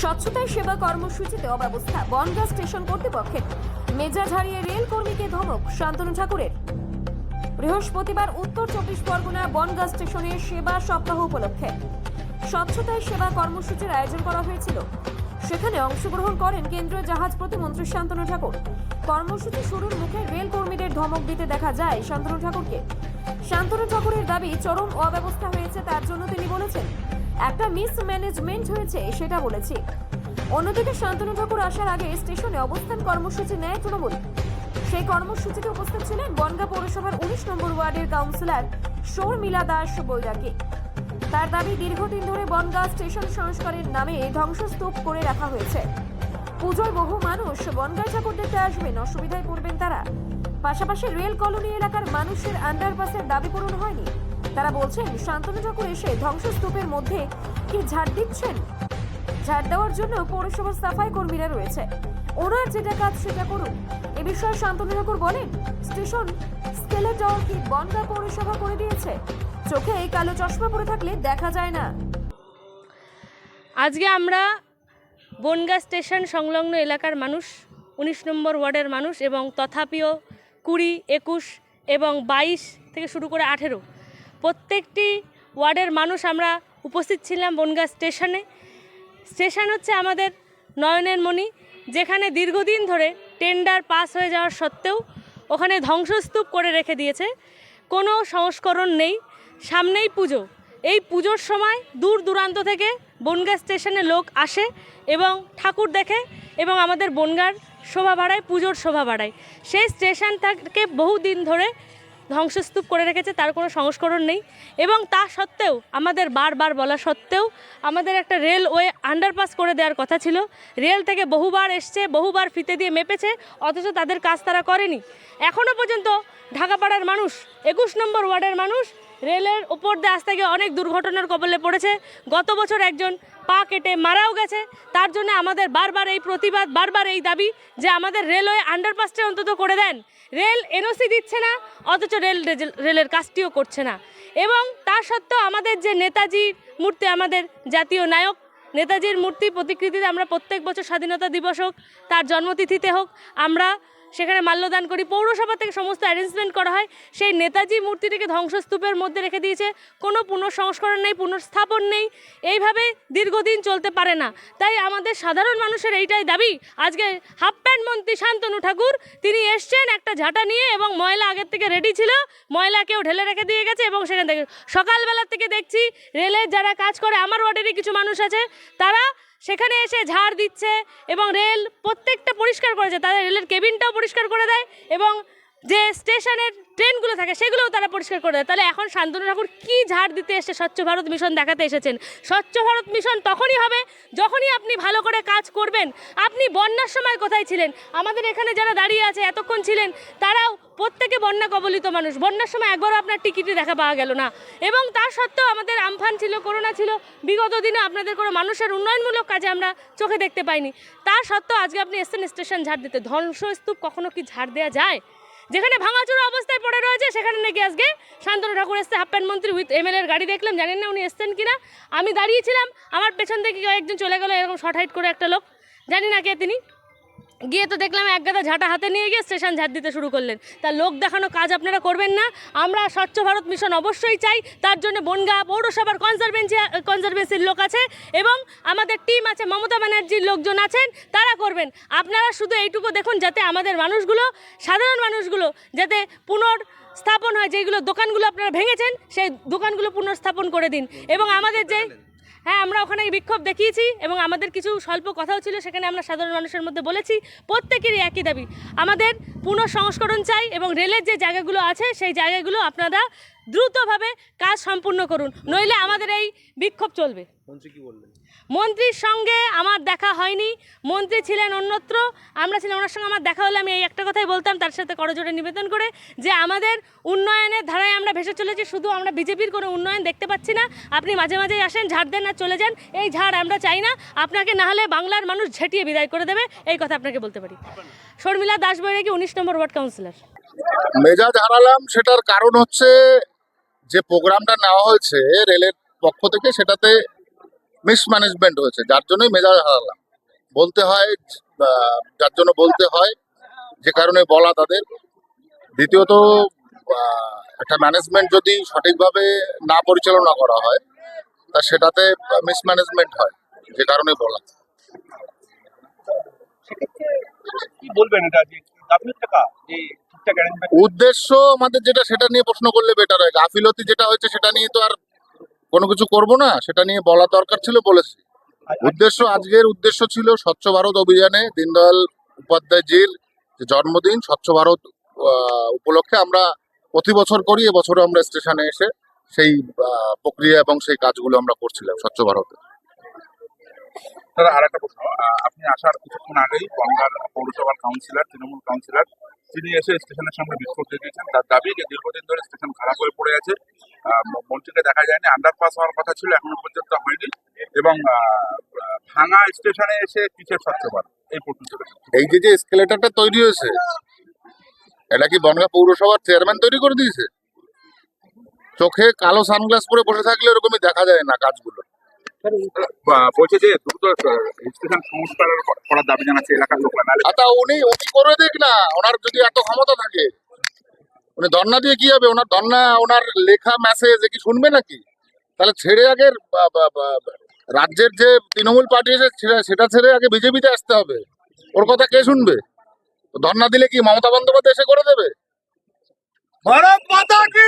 স্বচ্ছতায় সেবা কর্মসূচিতে অব্যবস্থা বনগাঁ স্টেশন কর্তৃপক্ষের। মেজাজ হারিয়ে রেল কর্মীকে ধমক, শান্তনু ঠাকুরের। বৃহস্পতিবার উত্তর চব্বিশ পরগনা বনগাঁ স্টেশনের সেবা সপ্তাহ উপলক্ষে স্বচ্ছতায় সেবা কর্মসূচির আয়োজন করা হয়েছিল। সেখানে অংশগ্রহণ করেন কেন্দ্রীয় জাহাজ প্রতিমন্ত্রী শান্তনু ঠাকুর। কর্মসূচি শুরুর মুখে রেল কর্মীদের ধমক দিতে দেখা যায় শান্তনু ঠাকুরকে। শান্তনু ঠাকুরের দাবি, চরম অব্যবস্থা হয়েছে তার জন্য তিনি বলেছেন একটা মিস ম্যানেজমেন্ট হয়েছে, সেটা বলেছি। অন্যদিকে শান্তনু ঠাকুর আসার আগে স্টেশনে অবস্থান কর্মসূচি নেয় তৃণমূল। সেই কর্মসূচিতে উপস্থিত ছিলেন বনগাঁ পৌরসভার উনিশ নম্বর ওয়ার্ডের কাউন্সিলর শর্মিলা দাস বৈরাগী। তার দাবি, দীর্ঘদিন ধরে বনগাঁ স্টেশন সংস্কারের নামে ধ্বংসস্তূপ করে রাখা হয়েছে। পুজোয় বহু মানুষ বনগাঁ ঠাকুর দেখতে আসবেন, অসুবিধায় পড়বেন তারা। পাশাপাশি রেল কলোনি এলাকার মানুষের আন্ডারপাসের দাবি পূরণ হয়নি। তারা বলছেন, শান্তনু ঠাকুর এসে ধ্বংসস্তূপের মধ্যে কি ঝাড় দিচ্ছেন? ঝাড় দেওয়ার জন্য পৌরসভার সাফাই কর্মীরা রয়েছে। ওনার যেটা কাজ সেটা করুন। এ বিষয়ে শান্তনু ঠাকুর বলেন, স্টেশন স্কেলেটর কি বনগা পৌরসভা করে দিয়েছে? চোখে এই কালো চশমা পরে থাকলে দেখা যায় না। আজকে আমরা বনগা স্টেশন সংলগ্ন এলাকার মানুষ, উনিশ নম্বর ওয়ার্ডের মানুষ এবং তথাপিও কুড়ি, একুশ এবং বাইশ থেকে শুরু করে আঠেরো প্রত্যেকটি ওয়ার্ডের মানুষ আমরা উপস্থিত ছিলাম বনগা স্টেশনে। স্টেশন হচ্ছে আমাদের নয়নের মণি, যেখানে দীর্ঘদিন ধরে টেন্ডার পাস হয়ে যাওয়ার সত্ত্বেও ওখানে ধ্বংসস্তূপ করে রেখে দিয়েছে। কোনো সংস্করণ নেই, সামনেই পুজো। এই পুজোর সময় দূর দূরান্ত থেকে বনগা স্টেশনে লোক আসে এবং ঠাকুর দেখে এবং আমাদের বনগার শোভা বাড়ায় পুজোর শোভা বাড়ায় সেই স্টেশন স্টেশনটাকে বহুদিন ধরে ধ্বংসস্তূপ করে রেখেছে, তার কোনো সংস্করণ নেই। এবং তা সত্ত্বেও, আমাদের বারবার বলা সত্ত্বেও, আমাদের একটা রেলওয়ে আন্ডারপাস করে দেওয়ার কথা ছিল। রেল থেকে বহুবার এসছে, বহুবার ফিতে দিয়ে মেপেছে, অথচ তাদের কাজ তারা করেনি। এখনও পর্যন্ত ঢাকাপাড়ার মানুষ, একুশ নম্বর ওয়ার্ডের মানুষ, রেলের ওপর দিয়ে আসতে গিয়ে অনেক দুর্ঘটনার কবলে পড়েছে। গত বছর একজন পা কেটে মারাও গেছে। তার জন্য আমাদের বারবার এই প্রতিবাদ, বারবার এই দাবি যে আমাদের রেলওয়ে আন্ডারপাসটা অন্তত করে দেন। রেল এনওসি দিচ্ছে না, অথচ রেল রেলের কাজটিও করছে না। এবং তা সত্ত্বেও আমাদের যে নেতাজি মূর্তি, আমাদের জাতীয় নায়ক, নেতাজির মূর্তি প্রতিকৃতিতে আমরা প্রত্যেক বছর স্বাধীনতা দিবস হোক, তার জন্মতিথিতে হোক, আমরা সেখানে মাল্যদান করি পৌরসভা থেকে সমস্ত অ্যারেঞ্জমেন্ট করা হয়। সেই নেতাজি মূর্তিটিকে ধ্বংসস্তূপের মধ্যে রেখে দিয়েছে। কোনো পুনঃসংস্করণ নেই, পুনঃস্থাপন নেই। এইভাবে দীর্ঘদিন চলতে পারে না। তাই আমাদের সাধারণ মানুষের এইটাই দাবি। আজকে হাফ প্যান্ট মন্ত্রী শান্তনু ঠাকুর, তিনি এসছেন একটা ঝাঁটা নিয়ে এবং ময়লা আগের থেকে রেডি ছিল। ময়লা কেউ ঢেলে রেখে দিয়ে গেছে এবং সেখান থেকে সকালবেলার থেকে দেখছি রেলের যারা কাজ করে, আমার ওয়ার্ডেরই কিছু মানুষ আছে, তারা সেখানে এসে ঝাড় দিচ্ছে এবং রেল প্রত্যেকটা পরিষ্কার করেছে। তাদের রেলের কেবিনটাও পরিষ্কার করে দেয় এবং যে স্টেশনের ট্রেনগুলো থাকে, সেগুলোও তারা পরিষ্কার করে দেয়। তাহলে এখন শান্তনু ঠাকুর কী ঝাড় দিতে এসে স্বচ্ছ ভারত মিশন দেখাতে এসেছেন? স্বচ্ছ ভারত মিশন তখনই হবে যখনই আপনি ভালো করে কাজ করবেন। আপনি বন্যার সময় কোথায় ছিলেন? আমাদের এখানে যারা দাঁড়িয়ে আছে, এতক্ষণ ছিলেন, তারাও প্রত্যেকে বন্যা কবলিত মানুষ। বন্যার সময় একবারও আপনার টিকিটই দেখা পাওয়া গেল না। এবং তা সত্ত্বেও আমাদের আমফান ছিল, করোনা ছিল। বিগত দিনে আপনাদের কোনো মানুষের উন্নয়নমূলক কাজে আমরা চোখে দেখতে পাইনি। তা সত্ত্বেও আজকে আপনি এসছেন স্টেশন ঝাড় দিতে। ধ্বংসস্তূপ কখনো কি ঝাড় দেওয়া যায়? যেখানে ভাঙাচোরা অবস্থায় পড়ে রয়েছে, সেখানে নাকি আজকে শান্তনু ঠাকুর এসছে। হাফ প্যান্ট মন্ত্রী উইথ এম গাড়ি দেখলাম, জানেন না উনি এসছেন কিনা? আমি দাঁড়িয়েছিলাম, আমার পেছন থেকে একজন চলে গেল, এরকম শর্ট হাইট করে একটা লোক। জানি না কে তিনি। গিয়ে তো দেখলাম এক গাদা ঝাঁটা হাতে নিয়ে গিয়ে স্টেশন ঝাঁট দিতে শুরু করলেন। তা লোক দেখানো কাজ আপনারা করবেন না। আমরা স্বচ্ছ ভারত মিশন অবশ্যই চাই। তার জন্য বনগা পৌরসভার কনজারভেন্সি কনজারভেন্সির লোক আছে এবং আমাদের টিম আছে, মমতা ব্যানার্জির লোকজন আছেন, তারা করবেন। আপনারা শুধু এইটুকু দেখুন যাতে আমাদের মানুষগুলো, সাধারণ মানুষগুলো যাতে পুনর স্থাপন হয় যেগুলো দোকানগুলো আপনারা ভেঙেছেন, সেই দোকানগুলো পুনর্স্থাপন করে দিন। এবং আমাদের যে হ্যাঁ আমরা ওখানে বিক্ষোভ দেখিয়েছি এবং আমাদের কিছু স্বল্প কথাও ছিল, সেখানে আমরা সাধারণ মানুষের মধ্যে বলেছি, প্রত্যেকেরই একই দাবি। আমাদের পুনঃসংস্করণ চাই এবং রেলের যে জায়গাগুলো আছে, সেই জায়গাগুলো আপনারা দ্রুতভাবে কাজ সম্পূর্ণ করুন, নইলে আমাদের এই বিক্ষোভ চলবে। মন্ত্রী বললেন? মন্ত্রীর সঙ্গে আমার দেখা হয়নি। মন্ত্রী ছিলেন অন্যত্র, আমরা ছিলাম ওনার সঙ্গে, আমার দেখা হলে আমি এই একটা কথাই বলতাম, তার সাথে করজোড়ে নিবেদন করে, যে আমাদের উন্নয়নের ধারায় আমরা ভেসে চলেছি, শুধু আমরা বিজেপির কোনো উন্নয়ন দেখতে পাচ্ছি না। আপনি মাঝে মাঝেই আসেন, ঝাড় দেন আর চলে যান, এই ঝাড় আমরা চাই না। আপনাকে না হলে বাংলার মানুষ ঝেঁটিয়ে বিদায় করে দেবে, এই কথা আপনাকে বলতে পারি। শর্মিলা দাস বৈরাগী উনিশ নম্বর ওয়ার্ড কাউন্সিলর। মেজাজ হারালাম, সেটার কারণ হচ্ছে যে প্রোগ্রামটা নেওয়া হয়েছে রেলের পক্ষ থেকে, সেটাতে মিসম্যানেজমেন্ট হয়েছে যার জন্যই মেজাজ হারালাম। বলতে হয় যার জন্য বলতে হয় যে কারণে বলা তাদের। দ্বিতীয়ত একটা ম্যানেজমেন্ট যদি সঠিকভাবে না পরিচালনা করা হয় তা সেটাতে মিসম্যানেজমেন্ট হয় যে কারণে বলা। উদ্দেশ্য আমাদের যেটা সেটা নিয়ে প্রশ্ন করলে বেটার হয়। গাফিলতি যেটা হয়েছে সেটা নিয়ে তো আর কোনো কিছু করব না, সেটা নিয়ে বলা দরকার ছিল বলেছি। উদ্দেশ্য, আজকের উদ্দেশ্য ছিল স্বচ্ছ ভারত অভিযানে দীনদয়াল উপাধ্যায়জির জন্মদিন, স্বচ্ছ ভারত উপলক্ষে আমরা প্রতি বছর করি, এবছরও আমরা স্টেশনে এসে সেই প্রক্রিয়া এবং সেই কাজগুলো আমরা করছিলাম স্বচ্ছ ভারতে। আর একটা প্রশ্ন আপনি আসার কিছুক্ষণ আগেই বনগার পৌরসভার কাউন্সিলর, তৃণমূল কাউন্সিলর তিনি এসে স্টেশনের সামনে বিক্ষোভ দেখিয়েছেন তার দাবি যে দীর্ঘদিন ধরে স্টেশন খারাপ হয়ে পড়ে আছে। মন্ত্রীকে দেখা যায়নি। আন্ডারপাস হওয়ার কথা ছিল, এখনও পর্যন্ত হয়নি। এবং ভাঙা স্টেশনে এসে কিসের স্বচ্ছ ভারত এই চলেছে এই যে যে স্কেলেটারটা তৈরি হয়েছে, এটা কি বনগা পৌরসভার চেয়ারম্যান তৈরি করে দিয়েছে? চোখে কালো সানগ্লাস পরে বসে থাকলে এরকমই দেখা যায় না কাজগুলো। বলছে যে দ্রুত স্টেশন সংস্কার করার দাবি জানাচ্ছে এলাকার লোকরা। আচ্ছা উনি উনি করে দিক না ওনার যদি এত ক্ষমতা থাকে উনি ধর্ণা দিয়ে কি হবে? ওনার ধর্ণা ওনার লেখা মেসেজ কি শুনবে নাকি? তাহলে ছেড়ে আগে রাজ্যের যে তৃণমূল পার্টি আছে সেটা- ছেড়ে আগে বিজেপিতে আসতে হবে। ওর কথা কে শুনবে? ধর্ণা দিলে কি মমতা বন্দ্যোপাধ্যায় এসে করে দেবে? ভারত মাতা কি